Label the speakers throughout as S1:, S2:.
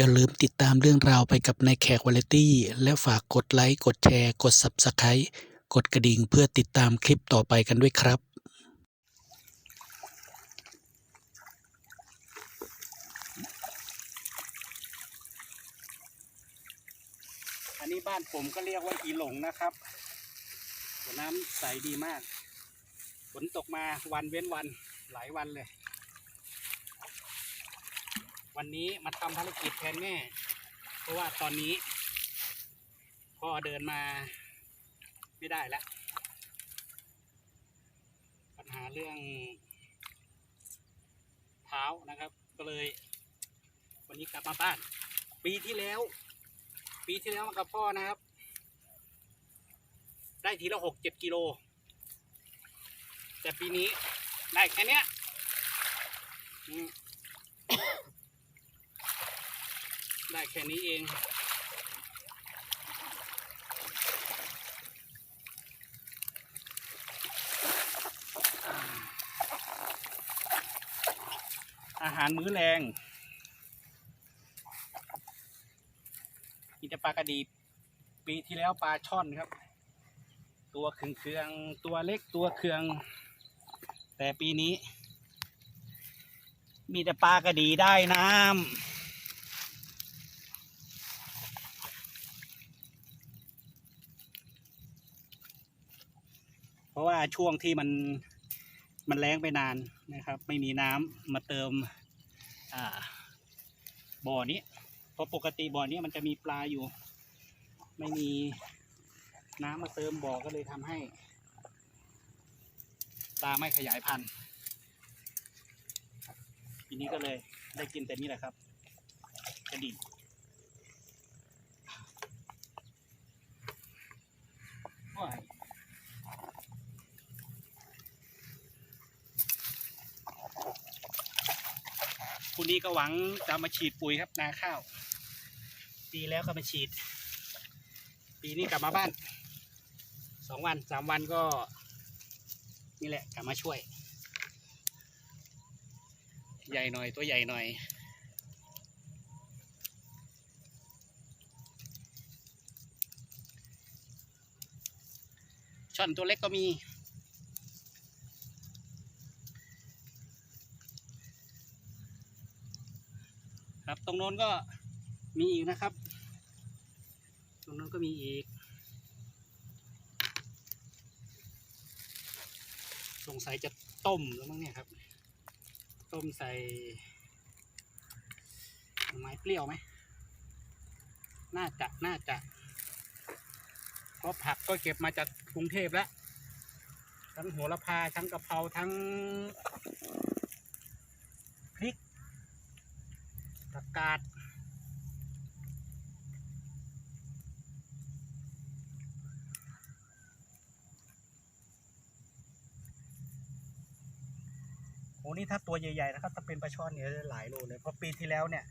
S1: อย่าลืมติดตามเรื่องราวไปกับนายแขกวาเลตี้และฝากกดไลค์กดแชร์ กด Subscribe กดกระดิ่งเพื่อติดตามคลิปต่อไปกันด้วยครับอันนี้บ้านผมก็เรียกว่าอีหลงนะครับ น้ำใสดีมาก ฝนตกมาวันเว้นวันหลายวันเลย วันนี้มาทำภารกิจแทนแม่ เพราะว่าตอนนี้พ่อเดินมาไม่ได้แล้ว ปัญหาเรื่องเท้านะครับ ก็เลย วันนี้กลับมาบ้าน ปีที่แล้ว ปีที่แล้วมากับพ่อนะครับ ได้ทีละหกเจ็ดกิโล แต่ปีนี้ได้แค่เนี้ย ได้แค่นี้เอง อาหารมื้อแรงมีแต่ปลากระดีปีที่แล้วปลาช่อนครับ ตัวเคืองเคืองๆตัวเล็กตัวเคือง แต่ปีนี้ มีแต่ปลากระดีได้น้ำ ราะว่าช่วงที่มันมันแรงไปนานนะครับ ไม่มีน้ำมาเติมบ่อนี้เพราะปกติบ่อนี้มันจะมีปลาอยู่ ไม่มีน้ำมาเติมบ่อก็เลยทำให้ ปลาไม่ขยายพันธุ์ทีนี้ก็เลยได้กินแต่นี่แหละครับกระดิ่งว้าย นี้ก็หวังจะมาฉีดปุ๋ยครับนาข้าว ปีแล้วก็มาฉีด ปีนี้กลับมาบ้านสองวันสามวันก็ นี่แหละกลับมาช่วย ใหญ่หน่อยตัวใหญ่หน่อยช่อนตัวเล็กก็มี ครับ ตรงโน้นก็มีอีกนะครับ ตรงโน้นก็มีอีก สงสัยจะต้มแล้วมั้งเนี่ยครับ ต้มใส่ไม้เปรี้ยวไหม น่าจะ น่าจะ เพราะผักก็เก็บมาจากกรุงเทพแล้ว ทั้งโหระพา ทั้งกะเพรา ทั้งพริก ผักกาดโอ้นี่ถ้าตัวใหญ่ๆนะครับถ้าเป็นปลาช่อนเนี่ยจะหลายโลเลยเพราะปีที่แล้วเนี่ย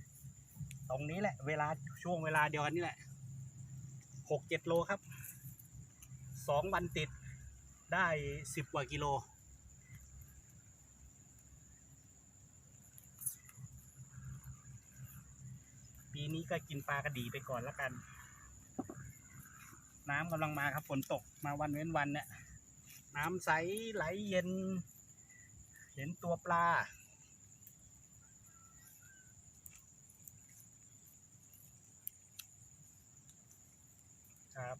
S1: ตรงนี้แหละ เวลาช่วงเวลาเดียวกันนี่แหละหกเจ็ดโลครับสองวันติดได้สิบกว่ากิโล ปีนี้ก็กินปลากระดีไปก่อนแล้วกัน น้ำกำลังมาครับฝนตกมาวันเว้นวันเนี่ย น้ำใสไหลเย็น เห็นตัวปลาครับ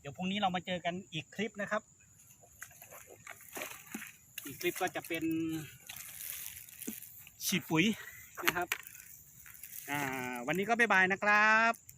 S1: เดี๋ยวพรุ่งนี้เรามาเจอกันอีกคลิปนะครับ อีกคลิปก็จะเป็นฉีดปุ๋ยนะครับ อ่า วันนี้ก็บ๊ายบายนะครับ